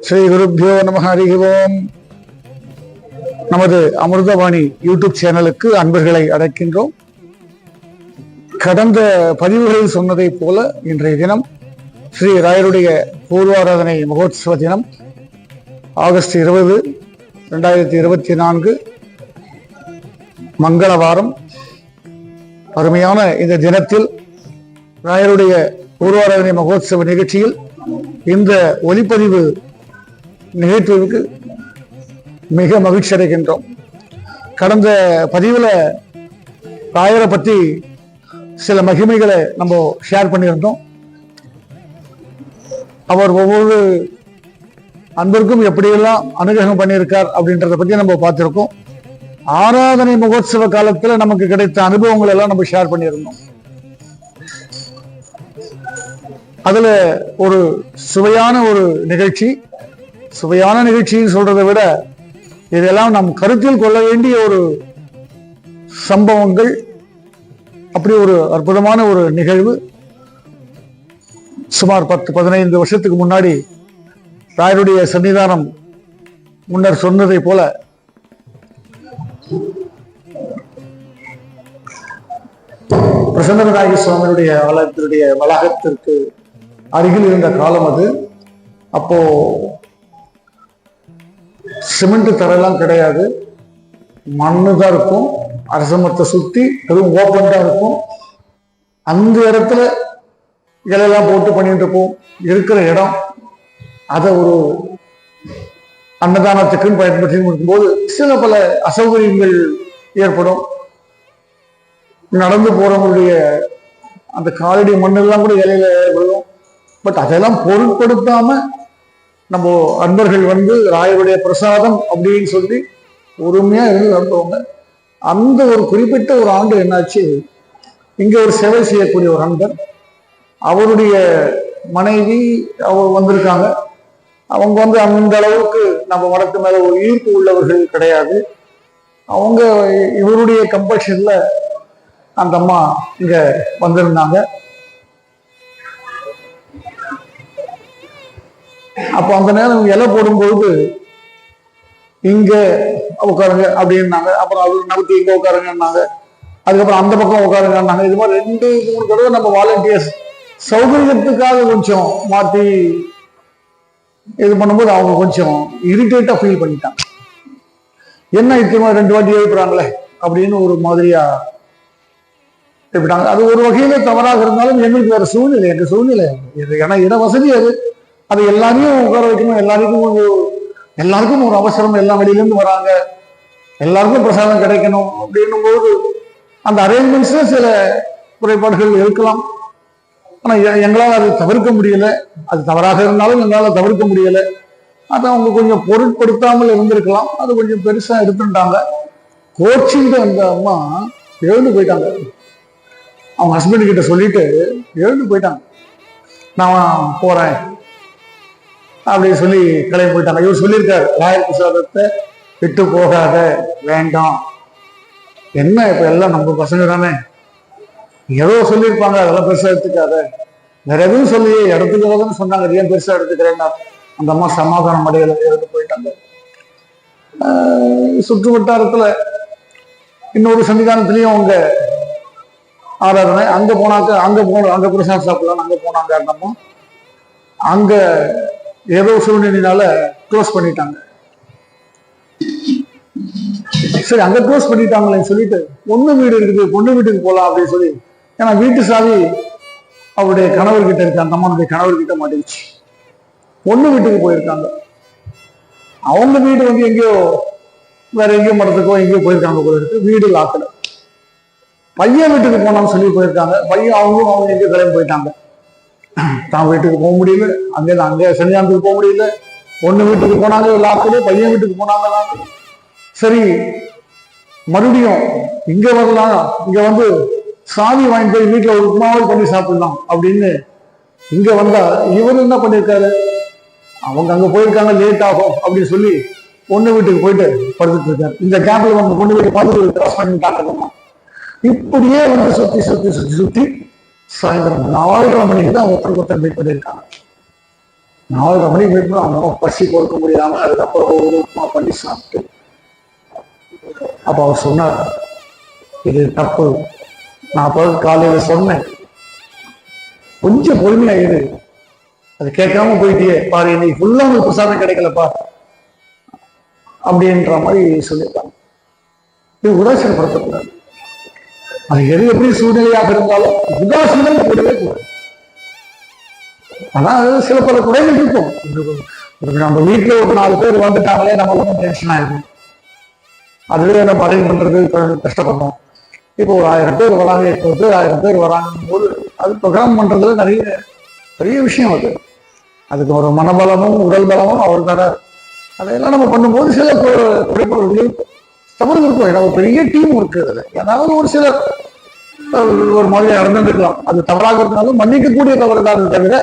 ஸ்ரீ குருப்பியோ நம அறிகிறோம் நமது அமிர்தவாணி யூடியூப் சேனலுக்கு அன்பர்களை அழைக்கின்றோம் கடந்த பதிவுகளில் சொன்னதை போல இன்றைய தினம் ஸ்ரீ ராயருடைய பூர்வாராதனை மகோத்சவ தினம் ஆகஸ்ட் இருபது ரெண்டாயிரத்தி இருபத்தி நான்கு மங்களவாரம். அருமையான இந்த தினத்தில் ராயருடைய பூர்வாராதனை மகோத்சவ நிகழ்ச்சியில் இந்த ஒலிப்பதிவு நிகழ்த்துவதற்கு மிக மகிழ்ச்சி அடைகின்றோம். கடந்த பதிவில் ராயரை பற்றி சில மகிமைகளை நம்ம ஷேர் பண்ணியிருந்தோம். அவர் ஒவ்வொரு அன்பருக்கும் எப்படியெல்லாம் அனுகிரகம் பண்ணியிருக்கார் அப்படின்றத பற்றி நம்ம பார்த்திருக்கோம். ஆராதனை மகோத்சவ காலத்துல நமக்கு கிடைத்த அனுபவங்கள் எல்லாம் நம்ம ஷேர் பண்ணியிருந்தோம். அதுல ஒரு சுவையான ஒரு நிகழ்ச்சி சுவையான நிகழ்ச்சின்னு சொல்றதை விட இதெல்லாம் நாம் கருத்தில் கொள்ள வேண்டிய ஒரு சம்பவங்கள் அப்படி ஒரு அற்புதமான ஒரு நிகழ்வு. சுமார் பத்து பதினைந்து வருஷத்துக்கு முன்னாடி ராயருடைய சன்னிதானம் முன்னர் சொன்னதை போல பிரசன்னநாயகி சுவாமியுடைய ஆலயத்தினுடைய வளாகத்திற்கு அருகில் இருந்த காலம் அது. அப்போ சிமெண்ட் தரெல்லாம் கிடையாது. மண்ணு தான் இருக்கும். அரசமரத்தை சுத்தி அதுவும் ஓப்பன் தான் இருக்கும். அந்த இடத்துல இலையெல்லாம் போட்டு பண்ணிட்டு இருப்போம். இருக்கிற இடம் அதை ஒரு அன்னதானத்துக்குன்னு பயன்படுத்தி இருக்கும்போது சில பல அசௌகரியங்கள் ஏற்படும். நடந்து போறவங்களுடைய அந்த காலடி மண்ணெல்லாம் கூட இலையில விழும். பட் அதெல்லாம் பொருட்படுத்தாம நம்ம அன்பர்கள் வந்து ராயருடைய பிரசாதம் அப்படின்னு சொல்லி பொறுமையா இருந்து நடத்துவாங்க அந்த ஒரு குறிப்பிட்ட ஒரு ஆண்டு என்னாச்சு? இங்க ஒரு சேவை செய்யக்கூடிய ஒரு அன்பர் அவருடைய மனைவி அவர் வந்திருக்காங்க. அவங்க வந்து அந்த அளவுக்கு நம்ம வடக்கு மேல ஒரு ஈர்ப்பு உள்ளவர்கள் கிடையாது. அவங்க இவருடைய கம்பல்ஷன்ல அந்த அம்மா இங்க வந்திருந்தாங்க. அப்போ அந்த நேரம் இலை போடும்பொழுது இங்க உட்காருங்க அப்படின்னாங்க. அப்புறம் அது நமக்கு இங்க உட்காருங்கன்னாங்க. அதுக்கப்புறம் அந்த பக்கம் உட்காருங்கன்னாங்க. இது மாதிரி ரெண்டு மூணு தடவை நம்ம வாலண்டியர்ஸ் சௌகரியத்துக்காக கொஞ்சம் மாற்றி இது பண்ணும்போது அவங்க கொஞ்சம் இரிட்டேட்டா ஃபீல் பண்ணிட்டாங்க. என்ன இத்தனை ரெண்டு வாட்டி எழுப்புறாங்களே அப்படின்னு ஒரு மாதிரியா எழுப்பிட்டாங்க. அது ஒரு வகையில தவறாக இருந்தாலும் எங்களுக்கு வேற சூழ்நிலை எங்க சூழ்நிலை ஏன்னா இட வசதி அது. அது எல்லாரையும் உட்கார வைக்கணும். எல்லாருக்கும் ஒரு எல்லாருக்கும் ஒரு அவசரம். எல்லா வழியிலேருந்து வராங்க. எல்லாருக்கும் பிரசாதம் கிடைக்கணும் அப்படின்னும் போது அந்த அரேஞ்ச்மெண்ட்ஸ்ல சில குறைபாடுகள் இருக்கலாம். ஆனா எ- எங்களால் அது தவிர்க்க முடியல. அது தவறாக இருந்தாலும் எங்களால் தவிர்க்க முடியல. அதை அவங்க கொஞ்சம் பொருட்படுத்தாமல் இருந்திருக்கலாம். அது கொஞ்சம் பெருசா எடுத்துட்டாங்க. கோச்சிங்கிட்ட வந்த அம்மா எழுந்து போயிட்டாங்க. அவங்க ஹஸ்பண்ட் கிட்ட சொல்லிட்டு எழுந்து போயிட்டாங்க. நான் போறேன். அப்படின்னு சொல்லி கிளம்பி போயிட்டாங்க. இவர் சொல்லியிருக்காரு ராயல் பிரசாதத்தை விட்டு போகாத வேண்டாம். என்ன இப்ப எல்லாம் நம்ம பசங்க தானே? ஏதோ சொல்லியிருப்பாங்க அதெல்லாம் பெருசா எடுத்துக்காத. வேற எதுவும் சொல்லி எடுத்துக்கிறதுன்னு சொன்னாங்க ஏன் பெருசா எடுத்துக்கிறேன்னா? அந்த அம்மா சமாதானம் அடையில இருந்து போயிட்டாங்க. சுற்று வட்டாரத்துல இன்னொரு சன்னிதானத்திலையும் அவங்க ஆராதனை. அங்க போனாக்க அங்க போன அங்க பிரசாத் சாப்பிடலாம் அங்க போனாங்க அந்த அம்மா. அங்க ஏதோ சூழ்நிலையினால க்ளோஸ் பண்ணிட்டாங்க. சரி அங்க க்ளோஸ் பண்ணிட்டாங்களேன்னு சொல்லிட்டு பொண்ணு வீடு இருக்குது பொண்ணு வீட்டுக்கு போலாம் அப்படின்னு சொல்லி ஏன்னா வீட்டு சாவி அவருடைய கணவர்கிட்ட இருக்கு அந்த அம்மனுடைய கணவர்கிட்ட மாட்டிடுச்சு பொண்ணு வீட்டுக்கு போயிருக்காங்க. அவங்க வீடு வந்து எங்கேயோ வேற எங்கேயோ மடத்துக்கோ எங்கேயோ போயிருக்காங்க போல இருக்கு. வீடு லாக்கல பையன் வீட்டுக்கு போனான்னு சொல்லி போயிருக்காங்க. பையன் அவங்களும் அவங்க எங்கேயோ கிளம்பி போயிட்டாங்க. தான் வீட்டுக்கு போக முடியல. அங்கே அங்கே சன்னியானத்துக்கு போக முடியல. பொண்ணு வீட்டுக்கு போனாங்க லாக்கடு பையன் வீட்டுக்கு போனாங்க சரி மறுபடியும் இங்க வரலாம் இங்க வந்து சாவி வாங்கி போய் வீட்டுல ஒரு உப்புமாவது பண்ணி சாப்பிடலாம் அப்படின்னு இங்க வந்தா இவர் என்ன பண்ணிருக்காரு அவங்க அங்க போயிருக்காங்க லேட் ஆகும் அப்படின்னு சொல்லி பொண்ணு வீட்டுக்கு போயிட்டு படுத்துட்டு இருக்காரு. இந்த கேப்ல வந்து பொண்ணு வீட்டு பார்த்துட்டு கிராஸ் இப்படியே வந்து சுத்தி சுத்தி சுத்தி சுத்தி சாயந்தரம் நாலரை மணிக்கு தான் ஒருத்தருக்கு ஒருத்தர் மீட் பண்ணியிருக்காங்க. நாலரை மணிக்கு போயிட்டு அவங்க பசி கொடுக்க முடியாம அதுக்கப்புறம் ஒரு உப்புமா பண்ணி சாப்பிட்டு. அப்ப அவர் சொன்னார் இது தப்பு. நான் அப்போ காலையில சொன்னேன் கொஞ்சம் பொறுமையா இரு அது கேட்காம போயிட்டியே பாரு இன்னைக்கு ஃபுல்லாக உங்களுக்கு பிரசாதம் கிடைக்கலப்பா. அப்படின்ற மாதிரி சொல்லியிருக்காங்க. இது உதாசீனப்படுத்தக்கூடாது. அது எது எப்படி சூழ்நிலையாக இருந்தாலும் உதாசீனம் கூடவே கூடாது ஆனா அது சில பல குறைகள் இருக்கும். நம்ம வீட்டுல ஒரு நாலு பேர் வந்துட்டாங்களே நம்ம ஒன்றும் டென்ஷன் ஆயிருக்கும் அதுவே நம்ம அரேஞ்ச் பண்றது கஷ்டப்படுறோம். கஷ்டப்படணும் இப்போ ஒரு ஆயிரம் பேர் வராங்க எட்டு பேர் ஆயிரம் பேர் வராங்க போது அது ப்ரோக்ராம் பண்றதுல நிறைய பெரிய விஷயம் அது. அதுக்கு ஒரு மனபலமும் உடல் பலமும் அவர் தர அதையெல்லாம் நம்ம பண்ணும்போது சில குறைபாடுகளையும் தவறு இருக்கும் ஏன்னா ஒரு பெரிய டீம் இருக்கு அதுல. ஏதாவது ஒரு சில ஒரு மொழியை நடந்துருக்கலாம் அது தவறாக இருந்தாலும் மன்னிக்கக்கூடிய தவறு தான் தவிர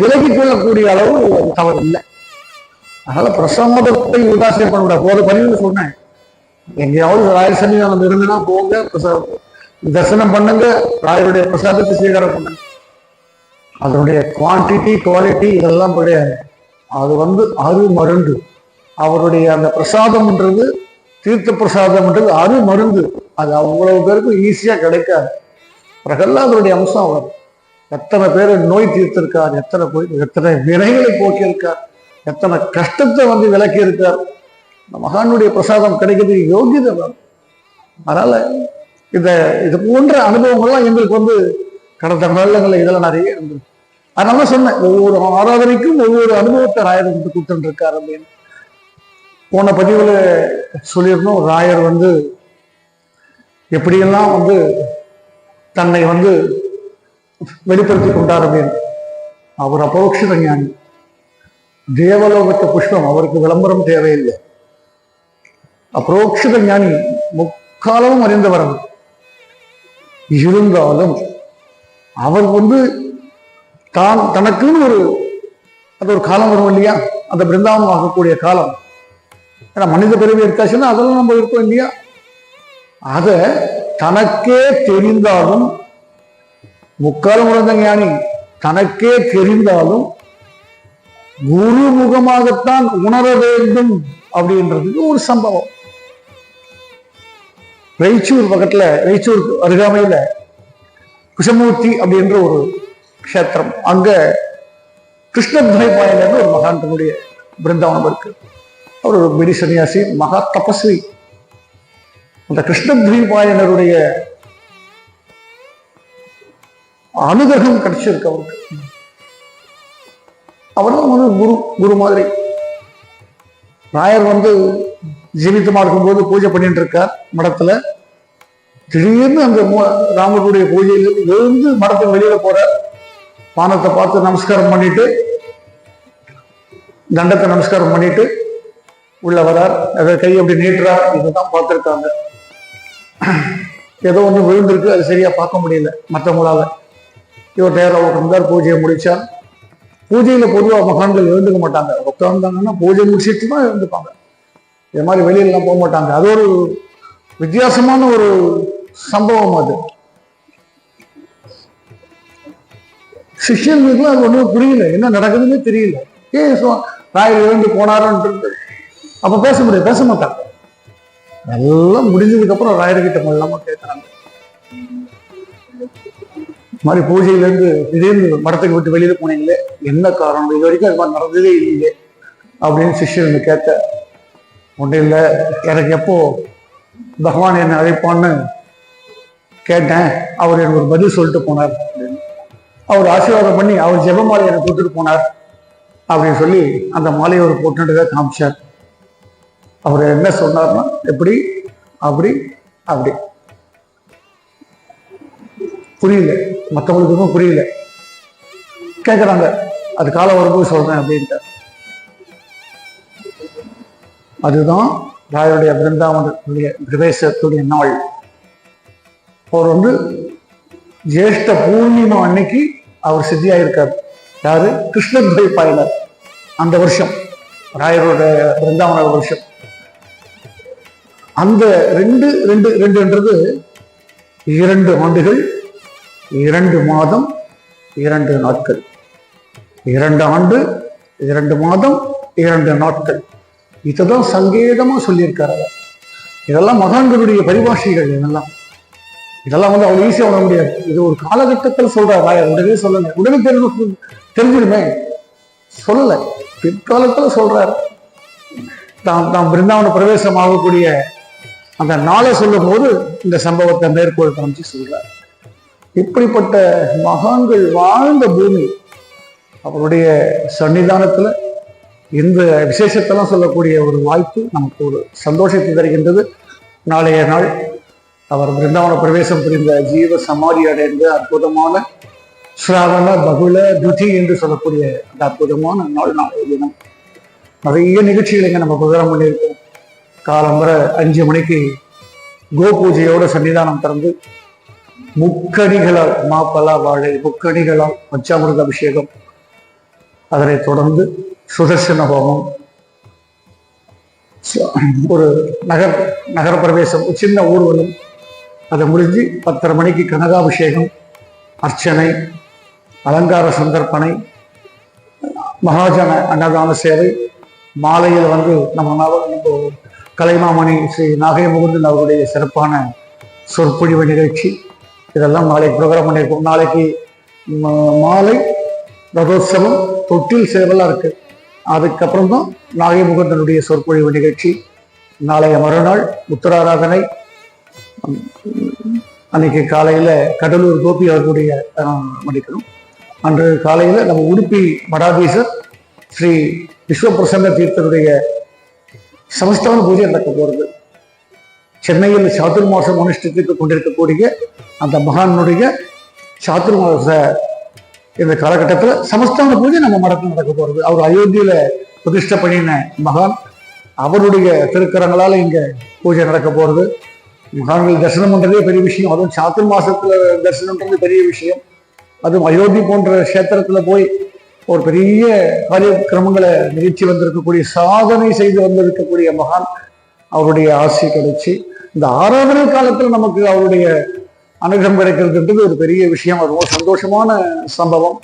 விலகி கொள்ளக்கூடிய அளவு தவறு இல்லை. அதனால பிரசமதத்தை உதாசீனம் பண்ண முடியாது ஒரு பதிவு சொன்னேன். எங்கேயாவது ராயசனி சன்னிதானம் இருந்துன்னா போங்க தரிசனம் பண்ணுங்க ராயருடைய பிரசாதத்தை ஸ்வீகாரம் பண்ணுங்க. அதனுடைய குவான்டிட்டி குவாலிட்டி இதெல்லாம் கிடையாது. அது வந்து அரு மருந்து அவருடைய அந்த பிரசாதம்ன்றது தீர்த்த பிரசாதம்ன்றது அரு மருந்து. அது அவ்வளவு பேருக்கும் ஈஸியா கிடைக்காது. பிரகல்லாதருடைய அம்சம் அவர் எத்தனை பேர் நோய் தீர்த்திருக்கார் எத்தனை போய் எத்தனை வினைகளை போக்கியிருக்கார் எத்தனை கஷ்டத்தை வந்து விலக்கி இருக்கார் இந்த மகானுடைய பிரசாதம் கிடைக்கிறதுக்கு யோகியதை அதனால இந்த இது போன்ற அனுபவங்கள்லாம் எங்களுக்கு வந்து கடந்த காலங்களில் இதெல்லாம் நிறைய இருந்தது. அதனால சொன்னேன் ஒவ்வொரு ஆராதனைக்கும் ஒவ்வொரு அனுபவத்தை ராயர் வந்து கொடுத்துட்டு இருக்காரு அப்படின்னு. போன பதிவுல சொல்லியிருந்தோம் ராயர் வந்து எப்படியெல்லாம் வந்து தன்னை வந்து வெளிப்படுத்தி கொண்டார் அப்படின்னு. அவர் அபரோக்ஷித ஞானி தேவலோகத்த புஷ்பம் அவருக்கு விளம்பரம் தேவையில்லை. அபரோக்ஷித ஞானி முக்காலமும் அறிந்தவர் அவர். இருந்தாலும் அவர் வந்து தான் தனக்குன்னு ஒரு அது ஒரு காலம் வரும் இல்லையா? அந்த பிருந்தாவனம் ஆகக்கூடிய காலம். ஏன்னா மனித பிறவி எடுத்தாச்சுன்னா அதெல்லாம் நம்ம இருக்கோம் இல்லையா? அதை தனக்கே தெரிந்தாலும் முக்கால் முழந்த ஞானி தனக்கே தெரிந்தாலும் குருமுகமாகத்தான் உணர வேண்டும் அப்படின்றதுக்கு ஒரு சம்பவம். ரெய்ச்சூர் பக்கத்துல ரெய்ச்சூர் அருகாமையில குஷமூர்த்தி அப்படின்ற ஒரு க்ஷேத்திரம். அங்க கிருஷ்ணத்வைபாயன் ஒரு மகான்களுடைய பிருந்தாவனம் இருக்கு. அவர் ஒரு பெரிய சன்னியாசி மகா தபஸ்வி. அந்த கிருஷ்ணத்வீபாயனருடைய அனுகிரகம் கிடைச்சிருக்கு அவருக்கு. அவரும் வந்து குரு குரு மாதிரி. நாயர் வந்து ஜீவிதமா இருக்கும்போது பூஜை பண்ணிட்டு இருக்கார் மடத்துல. திடீர்னு அந்த ராமருடைய பூஜையில் எழுந்து மடத்துக்கு வெளியில போறார். பானத்தை பார்த்து நமஸ்காரம் பண்ணிட்டு தண்டத்தை நமஸ்காரம் பண்ணிட்டு உள்ள வரார் அதை கை அப்படி நீட்டுறார் இதுதான் பார்த்துருக்காங்க. ஏதோ ஒன்று விழுந்திருக்கு அது சரியா பார்க்க முடியல மற்றவங்களால. இவர் நேரம் உட்காந்தார் பூஜையை முடிச்சார். பூஜையில பொதுவாக மகான்கள் எழுந்துக்க மாட்டாங்க. உட்காந்தாங்கன்னா பூஜை முடிச்சிட்டு தான் எழுந்துப்பாங்க. இது மாதிரி வெளியிலலாம் போக மாட்டாங்க. அது ஒரு வித்தியாசமான ஒரு சம்பவம் அது. சிஷ்யர்களுக்குலாம் அது ஒன்றும் புரியல. என்ன நடக்குதுன்னே தெரியல. ஏன் சுவா- ராயர் எழுந்து போனாருன்றது? அப்ப பேச முடியாது பேச மாட்டாங்க. எல்லாம் முடிஞ்சதுக்கு அப்புறம் ராயர்கிட்ட மல்லாம கேட்கறாங்க மாதிரி பூஜையில இருந்து திடீர்னு மடத்துக்கு விட்டு வெளியில போனீங்களே என்ன காரணம்? இது வரைக்கும் அது மாதிரி நடந்ததே இல்லையே அப்படின்னு சிஷ்யன் கேட்க ஒன்றும் இல்லை எனக்கு எப்போ பகவான் என்னை அழைப்பான்னு கேட்டேன் அவர் எனக்கு ஒரு பதில் சொல்லிட்டு போனார். அப்படின்னு. அவர் ஆசீர்வாதம் பண்ணி அவர் ஜெபமாலை எனக்கு கொடுத்துட்டு போனார் அப்படின்னு சொல்லி அந்த மாலையை ஒரு போட்டுட்டு காமிச்சார். அவர் என்ன சொன்னார்னா எப்படி அப்படி அப்படி. புரியல. மற்றவங்களுக்கும் புரியல. கேட்குறாங்க அது காலம் வரும்போது சொல்றேன் அப்படின்ட்டு அதுதான் ராயருடைய பிருந்தாவனுடைய பிரவேசத்துடைய நாள். அவர் வந்து ஜேஷ்ட பூர்ணிமா அன்னைக்கு அவர் சித்தியாயிருக்கார். யாரு? கிருஷ்ணத்வை பாயினர் அந்த வருஷம். ராயருடைய பிருந்தாவன வருஷம். அந்த ரெண்டு ரெண்டு ரெண்டுன்றது இரண்டு ஆண்டுகள் இரண்டு மாதம் இரண்டு நாட்கள். இரண்டு ஆண்டு இரண்டு மாதம் இரண்டு நாட்கள். இதுதான் சங்கேதமா சொல்லியிருக்காரு. அவர். இதெல்லாம் மகான்களுடைய பரிபாஷைகள் இதெல்லாம். இதெல்லாம் வந்து அவ்வளவு ஈஸியா உணர முடியாது. இது ஒரு காலகட்டத்தில் சொல்றாரு ராயர் உடனே சொல்லலை. உடனே தெரிஞ்சு தெரிஞ்சிருமே சொல்லல. பிற்காலத்துல சொல்றாரு. தாம் தாம் பிருந்தாவன பிரவேசம் ஆகக்கூடிய அந்த நாளை சொல்லும் போது இந்த சம்பவத்தை மேற்கோள் காமிச்சு சொல்றார். இப்படிப்பட்ட மகான்கள் வாழ்ந்த பூமி அவருடைய சன்னிதானத்துல இந்த விசேஷத்தெல்லாம் சொல்லக்கூடிய ஒரு வாய்ப்பு நமக்கு ஒரு சந்தோஷத்தை தருகின்றது. நாளைய நாள் அவர் பிருந்தாவன பிரவேசம் புரிந்த ஜீவ சமாதி அடைந்த அற்புதமான ஸ்ராவண பகுல துதி என்று சொல்லக்கூடிய அந்த அற்புதமான நாள் நாளைய தினம். நிறைய நிகழ்ச்சிகளை இங்க நம்ம புகழம் பண்ணியிருக்கோம். காலம்பர அஞ்சு மணிக்கு கோபூஜையோட சன்னிதானம் திறந்து முக்கணிகளால் மாப்பலா வாழை முக்கணிகளால் மச்சாமிருத அபிஷேகம் அதனை தொடர்ந்து சுதர்சன ஹோமம். ஒரு நகர் நகர பிரவேசம் சின்ன ஊர்வலம். அதை முடிஞ்சு பத்தரை மணிக்கு கனகாபிஷேகம் அர்ச்சனை அலங்கார சந்தர்ப்பணை மகாஜன அன்னதான சேவை. மாலையில் வந்து நம்ம நவ- நம்ம கலைமாமணி ஸ்ரீ நாகை முகுந்தன் அவருடைய சிறப்பான சொற்பொழிவு நிகழ்ச்சி. இதெல்லாம் நாளைக்கு ப்ரோக்ராம் பண்ணியிருக்கோம் நாளைக்கு மாலை ரதோத்சவம் தொட்டில் சேவலாக இருக்கு. அதுக்கப்புறம் தான் நாகை முகுந்தனுடைய சொற்பொழிவு நிகழ்ச்சி. நாளைய மறுநாள் உத்தராராதனை. அன்னைக்கு காலையில் கடலூர் கோபி அவர்களுடைய அஹ், மன்னிக்கணும் அன்று காலையில் நம்ம உடுப்பி மடாதீசர் ஸ்ரீ விஸ்வபிரசன்ன தீர்த்தருடைய சமஸ்தான பூஜை நடக்க போகிறது சென்னையில் சாதுர்மாசம் அனுஷ்டித்துக் கொண்டிருக்கக்கூடிய அந்த மகானுடைய சாதுர்மாச இந்த காலகட்டத்தில் சமஸ்தான பூஜை நம்ம மடத்தில் நடக்க போகிறது அவர் அயோத்தியில பிரதிஷ்ட பண்ணின மகான். அவருடைய திருக்கரங்களால் இங்கே பூஜை நடக்க போகிறது மகான்கள் தரிசனம் பண்ணுறதே பெரிய விஷயம். அதுவும் சாத்துர் மாசத்துல தரிசனம்ன்றது பெரிய விஷயம். அதுவும் அயோத்தி போன்ற கஷேத்திரத்தில் போய் ஒரு பெரிய காரியக்கிரமங்களை நிகழ்ச்சி வந்திருக்கக்கூடிய சாதனை செய்து வந்திருக்கக்கூடிய மகான் அவருடைய ஆசை கிடைச்சி இந்த ஆராதனை காலத்தில் நமக்கு அவருடைய அனுகிரகம் கிடைக்கிறதுன்றது ஒரு பெரிய விஷயம். அது ரொம்ப சந்தோஷமான சம்பவம்.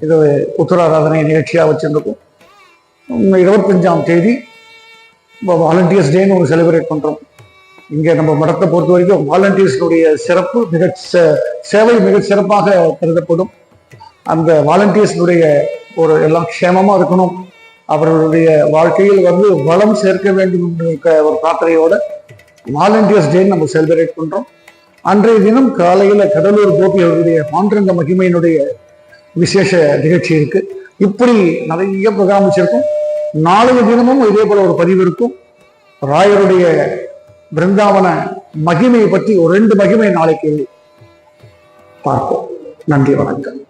இது உத்தராராதனை நிகழ்ச்சியா வச்சுருக்கும் இருபத்தஞ்சாம் தேதி வாலண்டியர்ஸ் டேன்னு ஒரு செலிப்ரேட் பண்ணுறோம் இங்க நம்ம மடத்தை பொறுத்த வரைக்கும் வாலண்டியர்ஸ்னுடைய சிறப்பு மிக சே- சேவை மிக சிறப்பாக கருதப்படும். அந்த வாலண்டியர்ஸ்னுடைய ஒரு எல்லாம் க்ஷேமமா இருக்கணும். அவர்களுடைய வாழ்க்கையில் வந்து வளம் சேர்க்க வேண்டும் என்ற ஒரு பிரார்த்தனையோட வாலண்டியர்ஸ் டே நம்ம செலிப்ரேட் பண்றோம். அன்றைய தினம் காலையில கடலூர் கோபி அவருடைய பாண்டரங்க மகிமையினுடைய விசேஷ நிகழ்ச்சி இருக்கு. இப்படி நிறைய ப்ரோக்ராம் வச்சிருக்கோம். நாளைய தினமும் இதே போல ஒரு பதிவு இருக்கும். ராயருடைய பிருந்தாவன மகிமையை பற்றி ஒரு ரெண்டு மகிமை நாளைக்கு பார்ப்போம். நன்றி வணக்கம்.